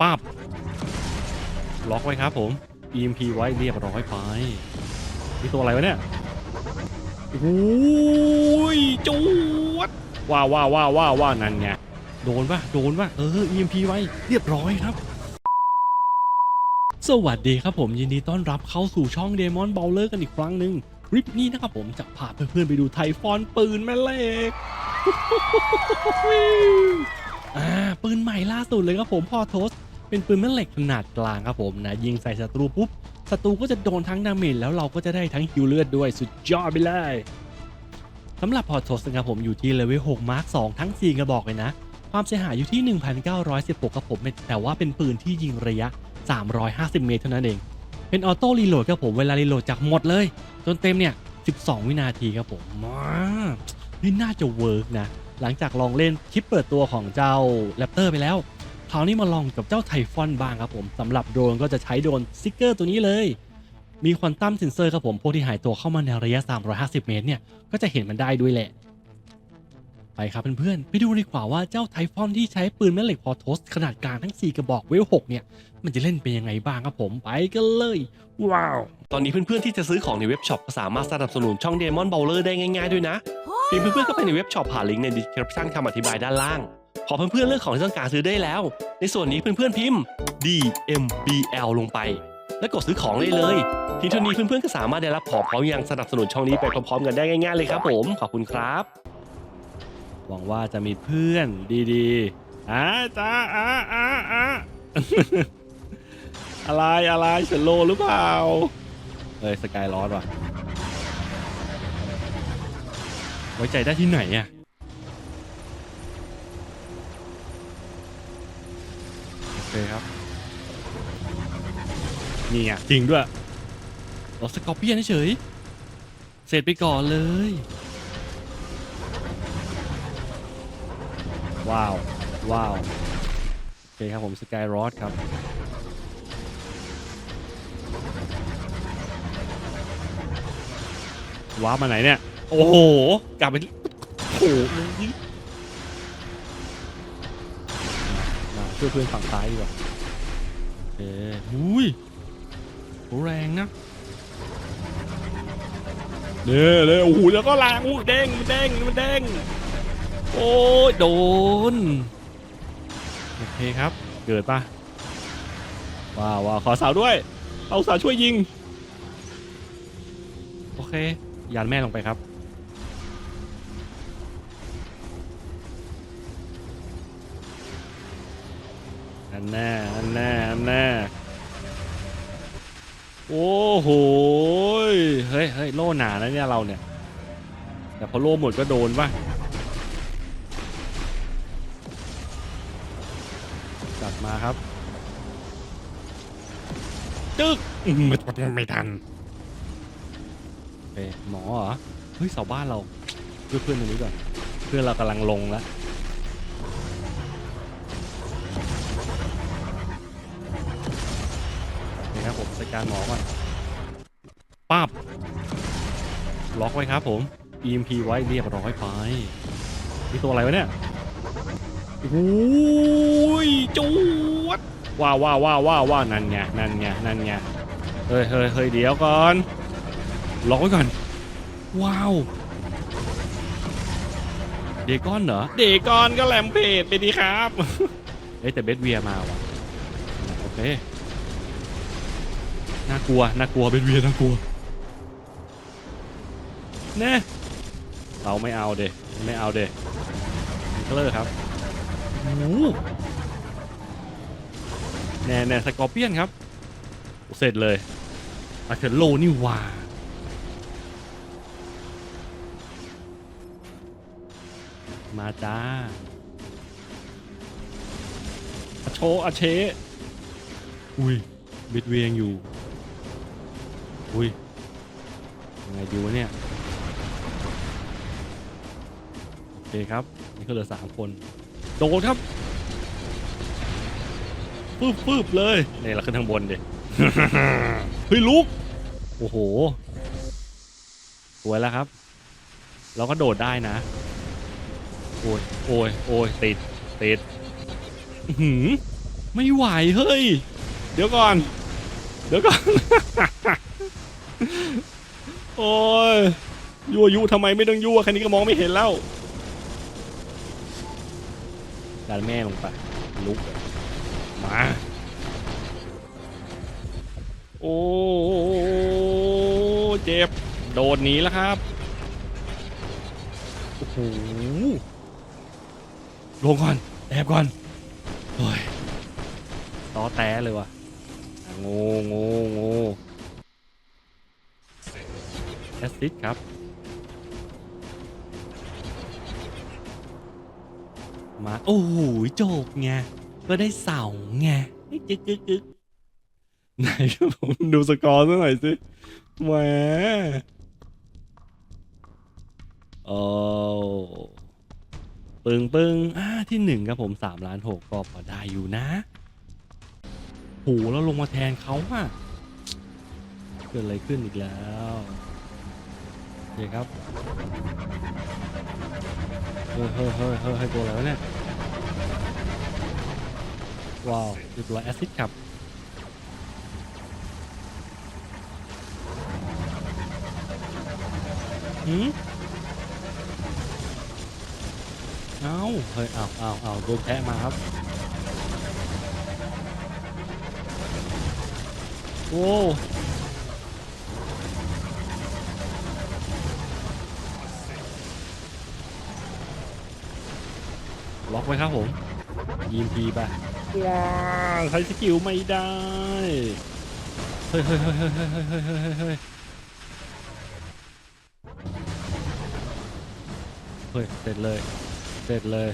ปั๊บล็อกไว้ครับผม EMP ไว้เรียบร้อยไปนี่ตัวอะไรวะเนี่ยโอ้ยจวดว้าวว้าวว้าวว้าวว้านั่นไงโดนปะโดนปะเออ EMP ไว้เรียบร้อยครับ สวัสดีครับผมยินดีต้อนรับเข้าสู่ช่อง Demon b o w l e r กันอีกครั้งหนึ่งคลิปนี้นะครับผมจะพาเพื่อนๆไปดูไทฟอนปืนแม่เหล็ก อ่าปืนใหม่ล่าสุดเลยครับผมพอโทส เป็นปืนแม่เหล็กขนาดกลางครับผมนะยิงใส่ศัตรูปุ๊บศัตรูก็จะโดนทั้งดาเมจแล้วเราก็จะได้ทั้งฮิวเลือดด้วยสุดยอดไปเลยสำหรับพอโทสนะครับผมอยู่ที่เลเวล6มาร์ค2ทั้ง 4 กระบอกเลยนะ ความเสียหายอยู่ที่ 1,916ครับผมแต่ว่าเป็นปืนที่ยิงระยะ 350 เมตรเท่านั้นเอง เป็นออโต้รีโหลดครับผมเวลารีโหลดจากหมดเลย จนเต็มเนี่ย 12 วินาทีครับผมว้าวนี่น่าจะเวิร์กนะ หลังจากลองเล่นคลิปเปิดตัวของเจ้าแรปเตอร์ไปแล้วคราวนี้มาลองกับเจ้าไทฟอนบ้างครับผมสำหรับโดรนก็จะใช้โดรนซิกเกอร์ตัวนี้เลย มีควอนตัมเซนเซอร์ครับผมพวกที่หายตัวเข้ามาในระยะ 350 เมตรเนี่ยก็จะเห็นมันได้ด้วยแหละ ไปครับเพื่อนๆไปดูดีกว่าว่าเจ้าไทฟอนที่ใช้ปืนแม่เหล็กพอโทสขนาดกลางทั้ง 4 กระบอกเวล6เนี่ย มันจะเล่นเป็นยังไงบ้างครับผมไปกันเลย ว้าว ตอนนี้เพื่อนๆที่จะซื้อของในเว็บช็อปก็สามารถสนับสนุนช่อง Demon Bowler ได้ง่ายๆด้วยนะเพียงเพื่อนๆก็ไปในเว็บช็อปผ่านลิงก์ใน description คำอธิบายด้านล่างพอเพื่อนๆเลือกของที่ต้องการซื้อได้แล้ว ในส่วนนี้เพื่อนๆพิมพ์ DMBL ลงไป แล้วกดซื้อของได้เลยเพียงเท่านี้เพื่อนๆก็สามารถได้รับของพร้อมยังสนับสนุนช่องนี้ไปพร้อมๆกันได้ง่ายๆเลยครับผมขอบคุณครับ หวังว่าจะมีเพื่อนดีๆอ่าจ้าอ่าอ่าอ่าอะไรอะไรเฉลโลหรือเปล่าเอ้ยสกายลอดว่ะ ไว้ใจได้ที่ไหนอะโอเคครับ นี่อะจริงด้วยรถสกอร์เปียนเฉย เสร็จไปก่อนเลย ว้าว ว้าว โอเคครับผมสกายรอดครับ ว้ามาไหนเนี่ย โอ้โห กลับไปที่โอ้โหมาช่วยเพื่อนฝั่งซ้ายดีกว่าเอ้หุยแรงนะเด้อเลยโอ้โหแล้วก็แรงอู้เด้งมันเด้งมันเด้ง โอ้ยโดน โอเคครับ เกิดปะว้าวว้าวขอสาวด้วย เอาสาวช่วยยิง โอเค ยานแม่ลงไปครับ อันแน่อันแน่อันแน่โอ้โห เฮ้ยเฮ้ยโล่หนานะเนี่ยเราเนี่ย แต่พอโล่หมดก็โดนปะ จัดมาครับจึ๊กอื้อหือไม่ทันเอ้ยหมอเหรอ เฮ้ยเสาบ้านเราเพื่อนเพื่อนตรงนี้ก่อนเพื่อนเรากำลังลงแล้วนี่ครับผมจัดการหมอก่อนปั๊บล็อกไว้ครับผม EMP ไว้เรียบร้อยไปนี่ตัวอะไรวะเนี่ย โอ้ยจวดว้าวว้าวว้าวว้าวว้าวนั่นไงนั่นไงนั่นไงเฮ้ยเฮ้ยเฮ้ยเดี๋ยวก่อนล็อกไว้ก่อน ว้าว เดกอนเหรอ เดกอนก็แหลมเพจไปดีครับเอ้ยแต่เบสเวียมาว่ะโอเคน่ากลัวน่ากลัวเบสเวียน่ากลัวเน่เราไม่เอาเดไม่เอาเดเคลอร์ครับโอ้โห แน่แน่สกอร์เปียนครับ เสร็จเลยอาเทโลนี่ว่ามาจ้าอาโชอาเช อุ้ยบิดเวียงอยู่ อุ้ยยังไงดีวะเนี่ย โอเคครับ นี่ก็เหลือสามคน โดดครับปื๊บปื๊บเลยนี่เราขึ้นทางบนดิเฮ้ยลุกโอ้โหสวยแล้วครับ เราก็โดดได้นะ โอ้ยโอ้ยโอ้ยติดติดอื้อหือไม่ไหวเฮ้ย เดี๋ยวก่อน เดี๋ยวก่อน โอ้ยยั่วยุทำไมไม่ต้องยั่วแค่นี้ก็มองไม่เห็นแล้ว ดันแม่ลงไปลุกมา โอ้เจ็บ โดดหนีแล้วครับโอ้โหลงก่อนแอบก่อนโอ้ยต้อแต้เลยว่ะง่โง่โง่แอสซิดครับ มา โอ้โหจบไง ก็ได้เสาไงกึกกึกกึกไหนผมดูสกอร์ซะหน่อยสิแหมโอ้ปึงปึงอ่าที่หนึ่งครับผมสามล้านหกก็พอได้อยู่นะโหแล้วลงมาแทนเขาอะเกิดอะไรขึ้นอีกแล้วโอเคครับ ฮ้ยเฮ้ยเฮ้ยเฮ้ยตัวอะไรวะเนี่ย ว้าวเรียบร้อยแอซิดครับหืมเอาเฮ้ยเอาเอาเอาโดนแพะมาครับ โอ้ ล็อกไว้ครับผมยิมพีไปว้าวใช้สกิลไม่ได้ เฮ้ยเฮ้ยเฮ้ยเฮ้ยเฮ้ยเฮ้ยเฮ้ยเฮ้ยเฮ้ยเฮ้ยเสร็จเลยเสร็จเลย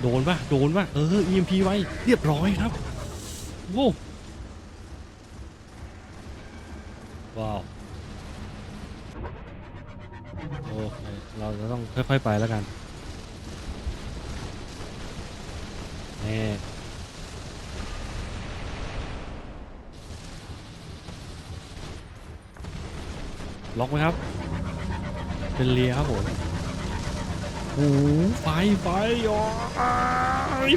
โดนปะโดนปะเออ EMP ไว้เรียบร้อยครับโว้วว้าว เคเราจะต้องค่อยๆไปแล้วกันนี่ล็อกไหมครับ เป็นเลียครับผมโอ้โหไฟไฟอ๋อ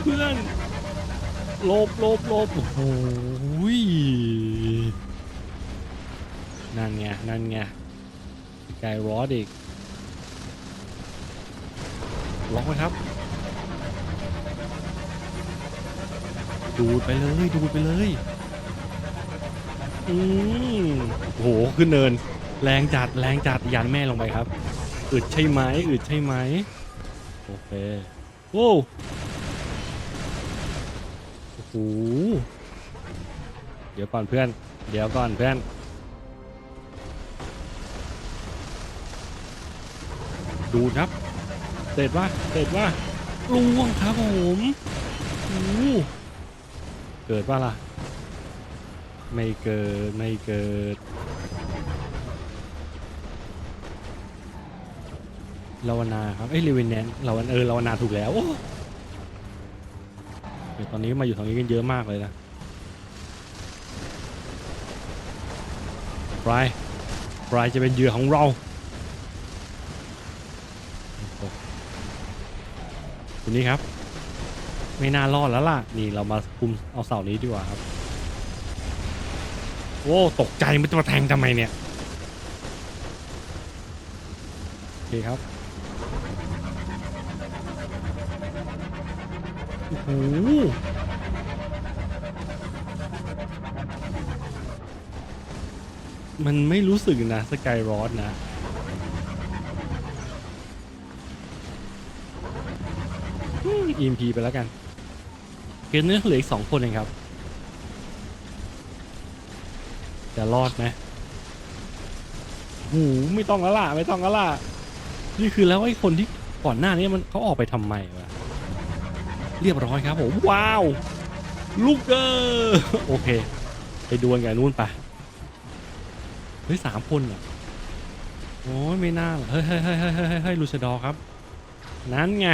เพื่อนหลบหลบหลบโอ้โหนั่นไงนั่นไงสกายรอดอีก ล็อกไหมครับ ดูดไปเลยดูดไปเลยอืมโอ้โหขึ้นเนิน แรงจัดแรงจัดยันแม่ลงไปครับอึดใช่ไหมอึดใช่ไหมโอเคโว้โอ้โหเดี๋ยวก่อนเพื่อน เดี๋ยวก่อนเพื่อนดูครับ เสร็จว่าเสร็จว่าล่วงครับผมโอ้เกิดว่าล่ะ ไม่เกิด ไม่เกิด ลาวนาครับ เอ้ยรีเวนแนนลาวันเออลาวนาถูกแล้วโอ้เดี๋ยวตอนนี้มาอยู่ตรงนี้กันเยอะมากเลยนะฟรายฟรจะเป็นเหยื่อของเรา นี้ครับ ไม่น่ารอดแล้วล่ะ นี่เรามาคุมเอาเสานี้ดีกว่าครับ โอ้ตกใจมันจะมาแทงทำไมเนี่ยโอเคครับโอ้โหมันไม่รู้สึกนะสกายรอดนะ อีมพีไปแล้วกันเกมนี้เหลืออีกสองคนเองครับ จะรอดไหมหูไม่ต้องแล้วล่ะ ไม่ต้องแล้วล่ะ นี่คือแล้วไอ้คนที่ก่อนหน้านี้มันเขาออกไปทำไมวะ เรียบร้อยครับผมว้าว ลูกเกอร์โอเค ไปดวลกับนู่นไปเฮ้ยสามคนเหรอโอ้ยไม่น่าหรอกเฮ้ยเฮ้ยเฮ้ยเฮ้ยเฮ้ยเฮ้ยลูชดอร์ครับ นั้นไง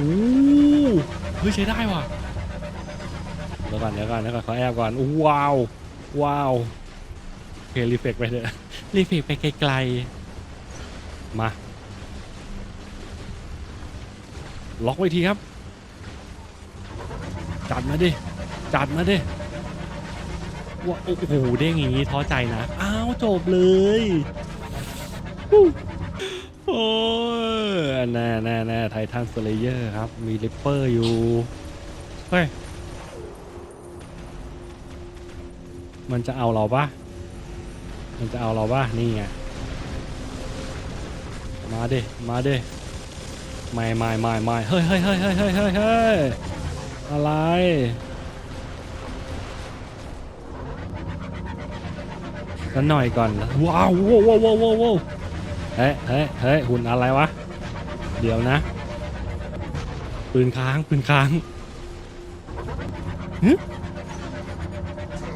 อ้เฮ้ยใช้ได้ว่ะเดี๋ยวก่อนเดี๋ยวก่อนเดี๋ยวก่อนขอแอบก่อนว้าวว้าวโอเครีเฟกไปเถอะรีเฟกไปไกลมา ล็อกไว้ทีครับ จัดมาดิ จัดมาดิว่าโอ้โหเด้งอย่างนี้ท้อใจนะ อ้าวจบเลยฮู้ โอ้ยแน่แน่แน่ไททันสเลเยอร์ครับ มีลิปเปอร์อยู่ เฮ้ย มันจะเอาเราปะมันจะเอาเราปะนี่ไง มาดิ มาดิ ไม่ไม่ไม่ไม่เฮ้ยเฮ้ยเฮ้ยเฮ้ยเฮ้ยเฮ้ยอะไรกันหน่อยก่อน ว้าวว้าวว้าวว้าววว ฮ้ยเฮ้ยเฮ้ยหุ่นอะไรวะ เดี๋ยวนะ ปืนค้าง ปืนค้างฮึ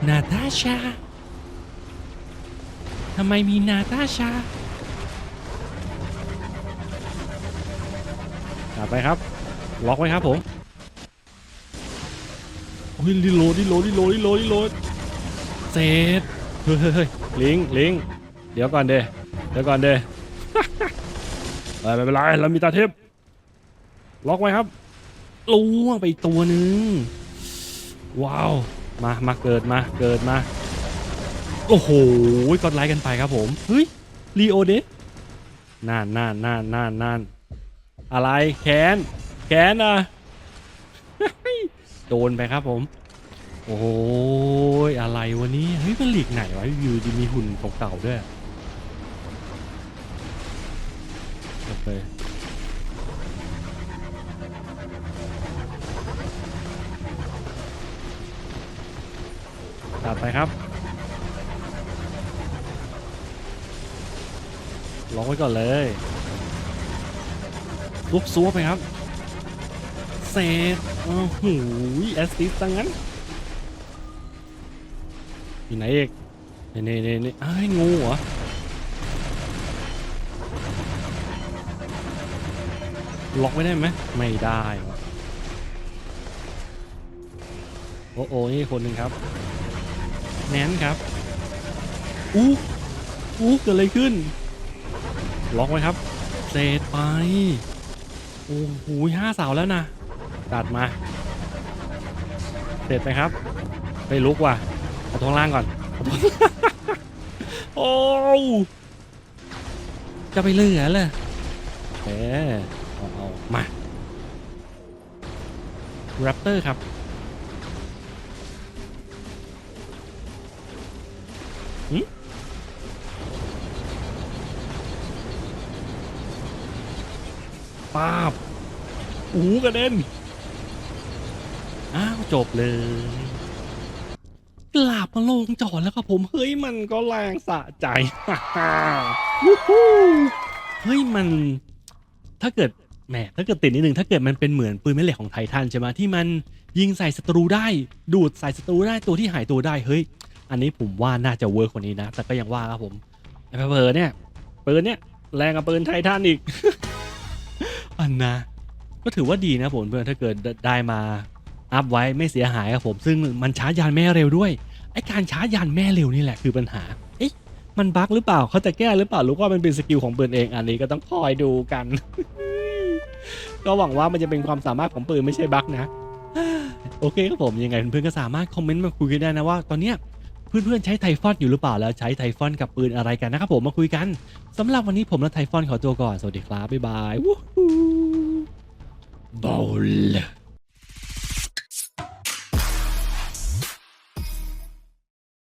นาตาชา ทำไมมีนาตาชาจัดไปครับ ล็อกไว้ครับผมโอ้ยรีโหลดรีโหลดรีโหลดรีโหลดรีโหลดเสร็จเฮ้ยเฮ้ยเฮ้ยลิงลิงเดี๋ยวก่อนเดเดี๋ยวก่อนเด เออไม่เป็นไรเรามีตาเทพล็อกไว้ครับล่วงไปตัวหนึ่งว้าวมามาเกิดมาเกิดมา โอ้โหกดไลค์กันไปครับผม เฮ้ยลีโอเดนานน่านน่านน่านน่านอะไรแขนแขนอะโดนไปครับผม โอ้ยอะไรวะเนี่ยเฮ้ยมันหลีกไหนวะอยู่ดีมีหุ่นเก่าๆด้วย โอเคตัดไปครับลอกไว้ก่อนเลย ลุกซัวไปครับเซตโอ้โหแอสซิสตังนั้น อยู่ไหนเอกนี่นี่นี่นี่อ้ายงูเหรอ ล็อกไว้ได้ไหมไม่ได้วะโอ้โอ้นี่คนหนึ่งครับ แนนครับ อู้อู้เกิดอะไรขึ้น ล็อกไว้ครับเซตไป โอ้โหห้าเสาแล้วนะ ตัดมา เสร็จไหมครับ ไปลุกว่ะเอาตรงล่างก่อน โอ้ จะไปเลือเลยเออ เอาเอามาแรปเตอร์ครับหึป้าบ อู้กระเด็น อ้าว จบเลย กลับมาลงจอดแล้วครับผม เฮ้ย มันก็แรงสะใจ วู้ฮู้เฮ้ย มัน ถ้าเกิด แหมถ้าเกิดติดนิดนึงถ้าเกิดมันเป็นเหมือนปืนแม่เหล็กของไททันใช่ไหมที่มันยิงใส่ศัตรูได้ดูดใส่ศัตรูได้ตัวที่หายตัวได้เฮ้ย อันนี้ผมว่าน่าจะเวิร์กกว่านี้นะ แต่ก็ยังว่าครับผมไอ้เผลอเนี่ยปืนเนี่ยแรงกว่าปืนไททันอีก อันนะก็ถือว่าดีนะผมเพื่อนถ้าเกิดได้มาอัพไว้ไม่เสียหายครับผมซึ่งมันชาร์จยานแม่เร็วด้วยไอการชาร์จยานแม่เร็วนี่แหละคือปัญหาเอ๊ะมันบั๊กหรือเปล่าเขาจะแก้หรือเปล่าหรือว่ามันเป็นสกิลของปืนเองอันนี้ก็ต้องคอยดูกัน ก็หวังว่ามันจะเป็นความสามารถของปืนไม่ใช่บั๊กนะ โอเคครับผมยังไงเพื่อนๆก็สามารถคอมเมนต์มาคุยกันได้นะว่าตอนเนี้ยเพื่อนๆใช้ไทฟอนอยู่หรือเปล่าแล้วใช้ไทฟอนกับปืนอะไรกันนะครับผมมาคุยกันสำหรับวันนี้ผมและไทฟอนขอตัวก่อนสวัสดีครับบ๊ายบายวู้ฮู้เบา